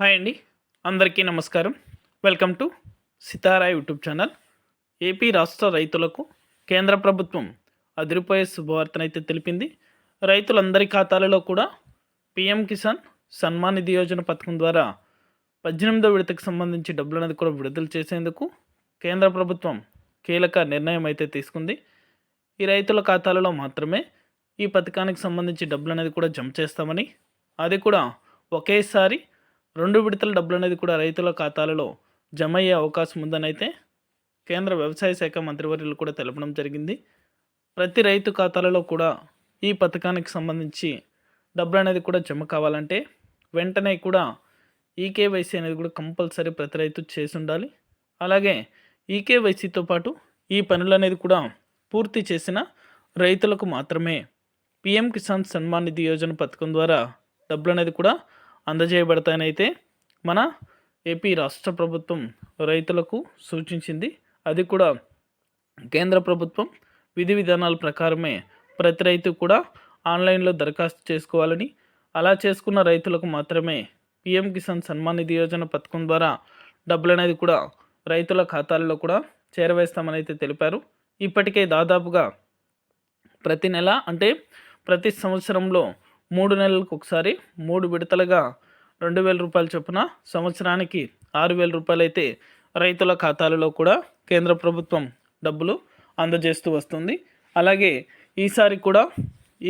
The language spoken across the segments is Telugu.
హాయ్ అండి. అందరికీ నమస్కారం. Welcome to Sitara YouTube channel. AP రాష్ట్ర రైతులకు కేంద్ర ప్రభుత్వం అదిరిపోయే శుభవార్తనైతే తెలిపింది. రైతులందరి ఖాతాలలో కూడా పిఎం కిసాన్ సన్మాన్ నిధి యోజన పథకం ద్వారా పద్దెనిమిదో విడతకు సంబంధించి డబ్బులు అనేది కూడా విడుదల చేసేందుకు కేంద్ర ప్రభుత్వం కీలక నిర్ణయం అయితే తీసుకుంది. ఈ రైతుల ఖాతాలలో మాత్రమే ఈ పథకానికి సంబంధించి డబ్బులు అనేది కూడా జమ చేస్తామని అది కూడా ఒకేసారి రెండు విడతల డబ్బులు అనేది కూడా రైతుల ఖాతాలలో జమ అయ్యే అవకాశం ఉందని అయితే కేంద్ర వ్యవసాయ శాఖ మంత్రివర్యులు కూడా తెలపడం జరిగింది. ప్రతి రైతు ఖాతాలలో కూడా ఈ పథకానికి సంబంధించి డబ్బులు అనేది కూడా జమ కావాలంటే వెంటనే కూడా ఈకేవైసీ అనేది కూడా కంపల్సరీ ప్రతి రైతు చేసి ఉండాలి అలాగే ఈకేవైసీతో పాటు ఈ పనులు అనేది కూడా పూర్తి చేసిన రైతులకు మాత్రమే పిఎం కిసాన్ సన్మాన్ నిధి యోజన పథకం ద్వారా డబ్బులు అనేది కూడా అందజేయబడతాయనైతే మన ఏపీ రాష్ట్ర ప్రభుత్వం రైతులకు సూచించింది. అది కూడా కేంద్ర ప్రభుత్వం విధి విధానాల ప్రకారమే ప్రతి రైతు కూడా ఆన్లైన్లో దరఖాస్తు చేసుకోవాలని అలా చేసుకున్న రైతులకు మాత్రమే పిఎం కిసాన్ సన్మాన్ నిధి యోజన పథకం ద్వారా డబ్బులు అనేది కూడా రైతుల ఖాతాల్లో కూడా చేరవేస్తామని అయితే తెలిపారు. ఇప్పటికే దాదాపుగా ప్రతి నెల అంటే ప్రతి సంవత్సరంలో మూడు నెలలకు ఒకసారి మూడు విడతలుగా రెండు వేల రూపాయల చొప్పున సంవత్సరానికి ఆరు వేల రూపాయలు అయితే రైతుల ఖాతాలలో కూడా కేంద్ర ప్రభుత్వం డబ్బులు అందజేస్తూ వస్తుంది. అలాగే ఈసారి కూడా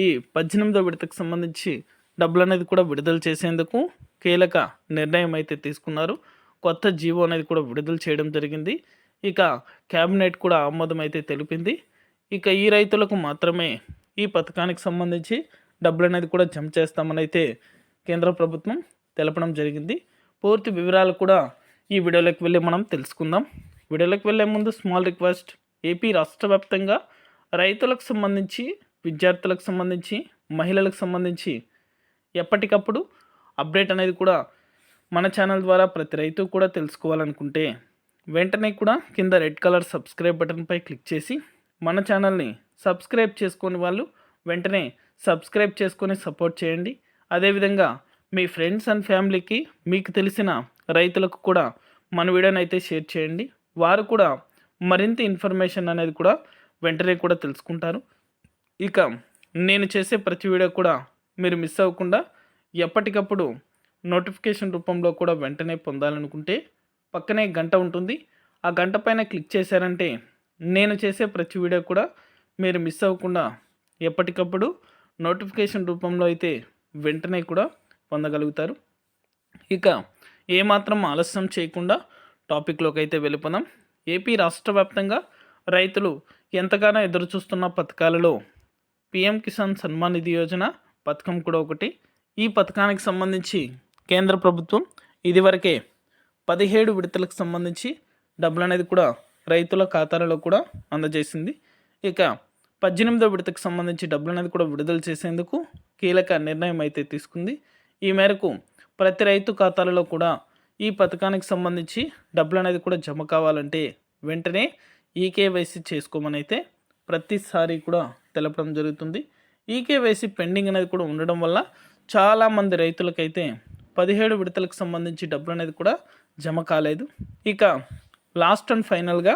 ఈ పద్దెనిమిదో విడతకు సంబంధించి డబ్బులు అనేది కూడా విడుదల చేసేందుకు కీలక నిర్ణయం అయితే తీసుకున్నారు. కొత్త జీవో అనేది కూడా విడుదల చేయడం జరిగింది. ఇక క్యాబినెట్ కూడా ఆమోదం అయితే తెలిపింది. ఇక ఈ రైతులకు మాత్రమే ఈ పథకానికి సంబంధించి డబ్బులు అనేది కూడా జమ చేస్తామని అయితే కేంద్ర ప్రభుత్వం తెలపడం జరిగింది. పూర్తి వివరాలు కూడా ఈ వీడియోలోకి వెళ్ళి మనం తెలుసుకుందాం. వీడియోలోకి వెళ్ళే ముందు స్మాల్ రిక్వెస్ట్ ఏపీ రాష్ట్ర వ్యాప్తంగా రైతులకు సంబంధించి విద్యార్థులకు సంబంధించి మహిళలకు సంబంధించి ఎప్పటికప్పుడు అప్డేట్ అనేది కూడా మన ఛానల్ ద్వారా ప్రతి రైతు కూడా తెలుసుకోవాలనుకుంటే వెంటనే కూడా కింద రెడ్ కలర్ సబ్స్క్రైబ్ బటన్పై క్లిక్ చేసి మన ఛానల్ని సబ్స్క్రైబ్ చేసుకుని వాళ్ళు వెంటనే సబ్స్క్రైబ్ చేసుకొని సపోర్ట్ చేయండి. అదేవిధంగా మీ ఫ్రెండ్స్ అండ్ ఫ్యామిలీకి మీకు తెలిసిన రైతులకు కూడా మన వీడియోని అయితే షేర్ చేయండి. వారు కూడా మరింత ఇన్ఫర్మేషన్ అనేది కూడా వెంటనే కూడా తెలుసుకుంటారు. ఇక నేను చేసే ప్రతి వీడియో కూడా మీరు మిస్ అవ్వకుండా ఎప్పటికప్పుడు నోటిఫికేషన్ రూపంలో కూడా వెంటనే పొందాలనుకుంటే పక్కనే గంట ఉంటుంది. ఆ గంట పైన క్లిక్ చేశారంటే నేను చేసే ప్రతి వీడియో కూడా మీరు మిస్ అవ్వకుండా ఎప్పటికప్పుడు నోటిఫికేషన్ రూపంలో అయితే వెంటనే కూడా పొందగలుగుతారు. ఇక ఏమాత్రం ఆలస్యం చేయకుండా టాపిక్లోకి అయితే వెళ్ళిపోదాం. ఏపీ రాష్ట్ర వ్యాప్తంగా రైతులు ఎంతగానో ఎదురుచూస్తున్న పథకాలలో పిఎం కిసాన్ సన్మాన్ నిధి యోజన పథకం కూడా ఒకటి. ఈ పథకానికి సంబంధించి కేంద్ర ప్రభుత్వం ఇదివరకే పదిహేడు విడతలకు సంబంధించి డబ్బులు అనేది కూడా రైతుల ఖాతాలలో కూడా అందజేసింది. ఇక పద్దెనిమిదో విడతకు సంబంధించి డబ్బులు అనేది కూడా విడుదల చేసేందుకు కీలక నిర్ణయం అయితే తీసుకుంది. ఈ మేరకు ప్రతి రైతు ఖాతాలలో కూడా ఈ పథకానికి సంబంధించి డబ్బులు అనేది కూడా జమ కావాలంటే వెంటనే ఈకేవైసీ చేసుకోమని అయితే ప్రతిసారి కూడా తెలపడం జరుగుతుంది. ఈకేవైసీ పెండింగ్ అనేది కూడా ఉండడం వల్ల చాలామంది రైతులకైతే పదిహేడు విడతలకు సంబంధించి డబ్బులు అనేది కూడా జమ కాలేదు. ఇక లాస్ట్ అండ్ ఫైనల్గా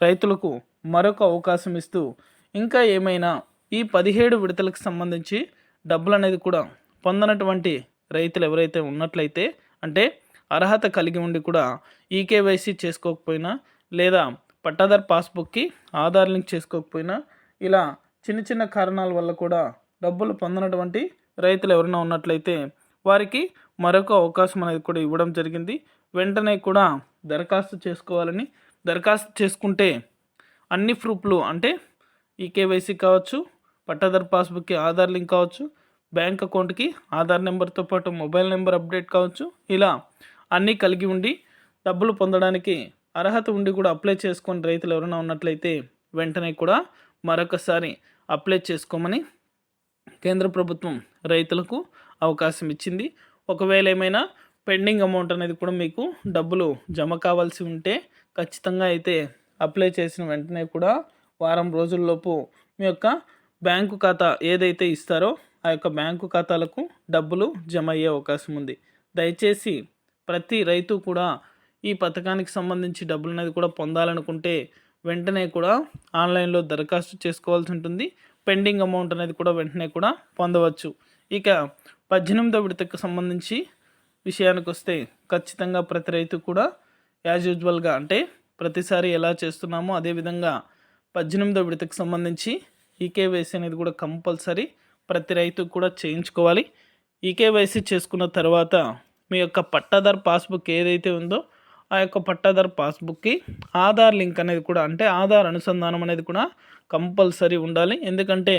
రైతులకు మరొక అవకాశం ఇస్తూ ఇంకా ఏమైనా ఈ పదిహేడు విడతలకు సంబంధించి డబ్బులు అనేది కూడా పొందనటువంటి రైతులు ఎవరైతే ఉన్నట్లయితే అంటే అర్హత కలిగి ఉండి కూడా ఈకేవైసీ చేసుకోకపోయినా లేదా పట్టాదార్ పాస్బుక్కి ఆధార్ లింక్ చేసుకోకపోయినా ఇలా చిన్న చిన్న కారణాల వల్ల కూడా డబ్బులు పొందనటువంటి రైతులు ఎవరైనా ఉన్నట్లయితే వారికి మరొక అవకాశం అనేది కూడా ఇవ్వడం జరిగింది. వెంటనే కూడా దరఖాస్తు చేసుకోవాలని దరఖాస్తు చేసుకుంటే అన్ని ప్రూఫ్లు అంటే ఈ కేవైసీ కావచ్చు పట్టాదార్ పాస్బుక్కి ఆధార్ లింక్ కావచ్చు బ్యాంక్ అకౌంట్కి ఆధార్ నెంబర్తో పాటు మొబైల్ నెంబర్ అప్డేట్ కావచ్చు. ఇలా అన్నీ కలిగి ఉండి డబ్బులు పొందడానికి అర్హత ఉండి కూడా అప్లై చేసుకొని రైతులు ఎవరైనా ఉన్నట్లయితే వెంటనే కూడా మరొకసారి అప్లై చేసుకోమని కేంద్ర ప్రభుత్వం రైతులకు అవకాశం ఇచ్చింది. ఒకవేళ ఏమైనా పెండింగ్ అమౌంట్ అనేది కూడా మీకు డబ్బులు జమ కావాల్సి ఉంటే ఖచ్చితంగా అయితే అప్లై చేసిన వెంటనే కూడా వారం రోజుల్లోపు మీ యొక్క బ్యాంకు ఖాతా ఏదైతే ఇస్తారో ఆ యొక్క బ్యాంకు ఖాతాలకు డబ్బులు జమ అయ్యే అవకాశం ఉంది. దయచేసి ప్రతి రైతు కూడా ఈ పథకానికి సంబంధించి డబ్బులు అనేది కూడా పొందాలనుకుంటే వెంటనే కూడా ఆన్లైన్లో దరఖాస్తు చేసుకోవాల్సి ఉంటుంది. పెండింగ్ అమౌంట్ అనేది కూడా వెంటనే కూడా పొందవచ్చు. ఇక పద్దెనిమిదో విడతకు సంబంధించి విషయానికి వస్తే ఖచ్చితంగా ప్రతి రైతు కూడా యాజ్ యూజువల్గా అంటే ప్రతిసారి ఎలా చేస్తున్నామో అదేవిధంగా పద్దెనిమిదో విడతకు సంబంధించి ఈకేవైసీ అనేది కూడా కంపల్సరీ ప్రతి రైతు కూడా చేయించుకోవాలి. ఈకేవైసీ చేసుకున్న తర్వాత మీ యొక్క పట్టాదారు పాస్బుక్ ఏదైతే ఉందో ఆ యొక్క పట్టాదార్ పాస్బుక్కి ఆధార్ లింక్ అనేది కూడా అంటే ఆధార్ అనుసంధానం అనేది కూడా కంపల్సరీ ఉండాలి. ఎందుకంటే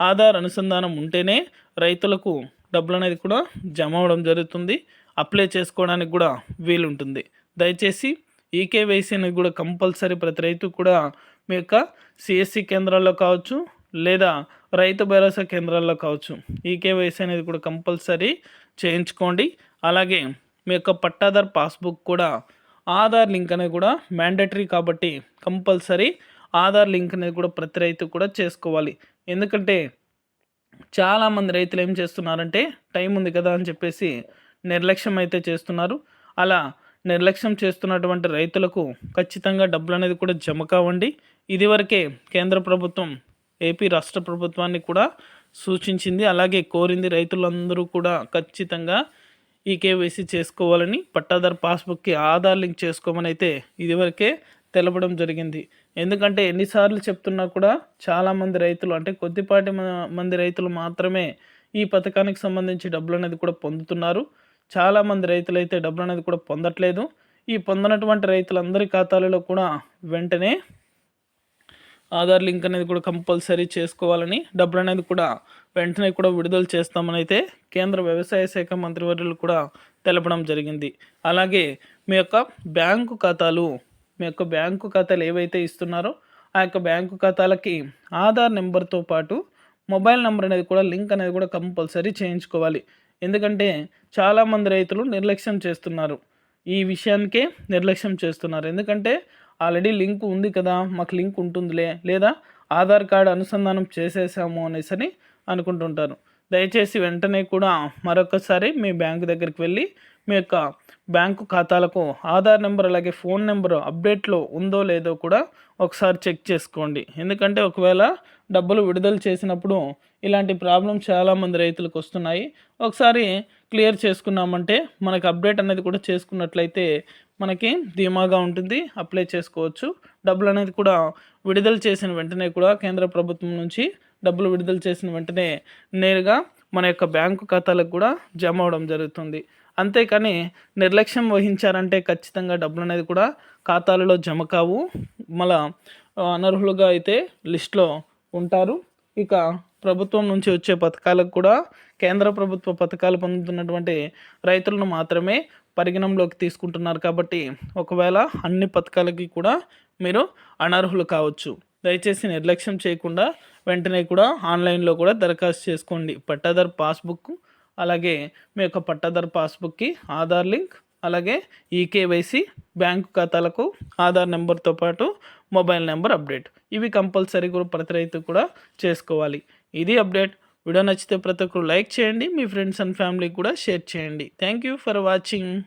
ఆధార్ అనుసంధానం ఉంటేనే రైతులకు డబ్బులు అనేది కూడా జమ అవ్వడం జరుగుతుంది. అప్లై చేసుకోవడానికి కూడా వీలుంటుంది. దయచేసి ఈకేవైసీ అనేది కూడా కంపల్సరీ ప్రతి రైతు కూడా మీ యొక్క సిఎస్సి కేంద్రాల్లో కావచ్చు లేదా రైతు భరోసా కేంద్రాల్లో కావచ్చు. ఈకేవైసీ అనేది కూడా కంపల్సరీ చేయించుకోండి. అలాగే మీ యొక్క పట్టాదార్ పాస్బుక్ కూడా ఆధార్ లింక్ అనేది కూడా మ్యాండేటరీ కాబట్టి కంపల్సరీ ఆధార్ లింక్ అనేది కూడా ప్రతి రైతు కూడా చేసుకోవాలి. ఎందుకంటే చాలామంది రైతులు ఏం చేస్తున్నారంటే టైం ఉంది కదా అని చెప్పేసి నిర్లక్ష్యం అయితే చేస్తున్నారు. అలా నిర్లక్ష్యం చేస్తున్నటువంటి రైతులకు ఖచ్చితంగా డబ్బులు అనేది కూడా జమ కావండి. ఇదివరకే కేంద్ర ప్రభుత్వం ఏపీ రాష్ట్ర ప్రభుత్వాన్ని కూడా సూచించింది. అలాగే కోరింది రైతులందరూ కూడా ఖచ్చితంగా ఈ కేవైసీ చేసుకోవాలని పట్టాదార్ పాస్బుక్కి ఆధార్ లింక్ చేసుకోమని అయితే ఇదివరకే తెలపడం జరిగింది. ఎందుకంటే ఎన్నిసార్లు చెప్తున్నా కూడా చాలామంది రైతులు అంటే కొద్దిపాటి మంది రైతులు మాత్రమే ఈ పథకానికి సంబంధించి డబ్బులు అనేది కూడా పొందుతున్నారు. చాలామంది రైతులు అయితే డబ్బులు అనేది కూడా పొందట్లేదు. ఈ పొందనటువంటి రైతులందరి ఖాతాలలో కూడా వెంటనే ఆధార్ లింక్ అనేది కూడా కంపల్సరీ చేసుకోవాలని డబ్బులు అనేది కూడా వెంటనే కూడా విడుదల చేస్తామని అయితే కేంద్ర వ్యవసాయ శాఖ మంత్రివర్యులు కూడా తెలపడం జరిగింది. అలాగే మీ యొక్క బ్యాంకు ఖాతాలు మీ యొక్క బ్యాంకు ఖాతాలు ఏవైతే ఇస్తున్నారో ఆ యొక్క బ్యాంకు ఖాతాలకి ఆధార్ నెంబర్తో పాటు మొబైల్ నెంబర్ అనేది కూడా లింక్ అనేది కూడా కంపల్సరీ చేయించుకోవాలి. ఎందుకంటే చాలామంది రైతులు నిర్లక్ష్యం చేస్తున్నారు. ఈ విషయానికే నిర్లక్ష్యం చేస్తున్నారు. ఎందుకంటే ఆల్రెడీ లింక్ ఉంది కదా మాకు లింక్ ఉంటుందిలే లేదా ఆధార్ కార్డు అనుసంధానం చేసేసాము అనేసి అని అనుకుంటుంటారు. దయచేసి వెంటనే కూడా మరొకసారి మీ బ్యాంకు దగ్గరికి వెళ్ళి మీ యొక్క బ్యాంకు ఖాతాలకు ఆధార్ నెంబర్ అలాగే ఫోన్ నెంబర్ అప్డేట్లో ఉందో లేదో కూడా ఒకసారి చెక్ చేసుకోండి. ఎందుకంటే ఒకవేళ డబ్బులు విడుదల చేసినప్పుడు ఇలాంటి ప్రాబ్లం చాలామంది రైతులకు వస్తున్నాయి. ఒకసారి క్లియర్ చేసుకున్నామంటే మనకు అప్డేట్ అనేది కూడా చేసుకున్నట్లయితే మనకి ధీమాగా ఉంటుంది. అప్లై చేసుకోవచ్చు. డబ్బులు అనేది కూడా విడుదల చేసిన వెంటనే కూడా కేంద్ర ప్రభుత్వం నుంచి డబ్బులు విడుదల చేసిన వెంటనే నేరుగా మన యొక్క బ్యాంకు ఖాతాలకు కూడా జమ అవడం జరుగుతుంది. అంతేకాని నిర్లక్ష్యం వహించారంటే ఖచ్చితంగా డబ్బులు అనేది కూడా ఖాతాలలో జమ కావు. మళ్ళా అనర్హులుగా అయితే లిస్ట్లో ఉంటారు. ఇక ప్రభుత్వం నుంచి వచ్చే పథకాలకు కూడా కేంద్ర ప్రభుత్వ పథకాలు పొందుతున్నటువంటి రైతులను మాత్రమే పరిగణంలోకి తీసుకుంటున్నారు కాబట్టి ఒకవేళ అన్ని పథకాలకి కూడా మీరు అనర్హులు కావచ్చు. దయచేసి నిర్లక్ష్యం చేయకుండా వెంటనే కూడా ఆన్లైన్లో కూడా దరఖాస్తు చేసుకోండి. పట్టాదారు పాస్బుక్ అలాగే మీ యొక్క పట్టాదారు పాస్బుక్కి ఆధార్ లింక్ అలాగే ఈకేవైసీ బ్యాంకు ఖాతాలకు ఆధార్ నెంబర్తో పాటు మొబైల్ నెంబర్ అప్డేట్. ఇవి కంపల్సరీ కూడా ప్రతి రైతు కూడా చేసుకోవాలి. ఇది అప్డేట్. వీడియో నచ్చితే ప్రతి ఒక్కరు లైక్ చేయండి. మీ ఫ్రెండ్స్ అండ్ ఫ్యామిలీకి కూడా షేర్ చేయండి. Thank you for watching.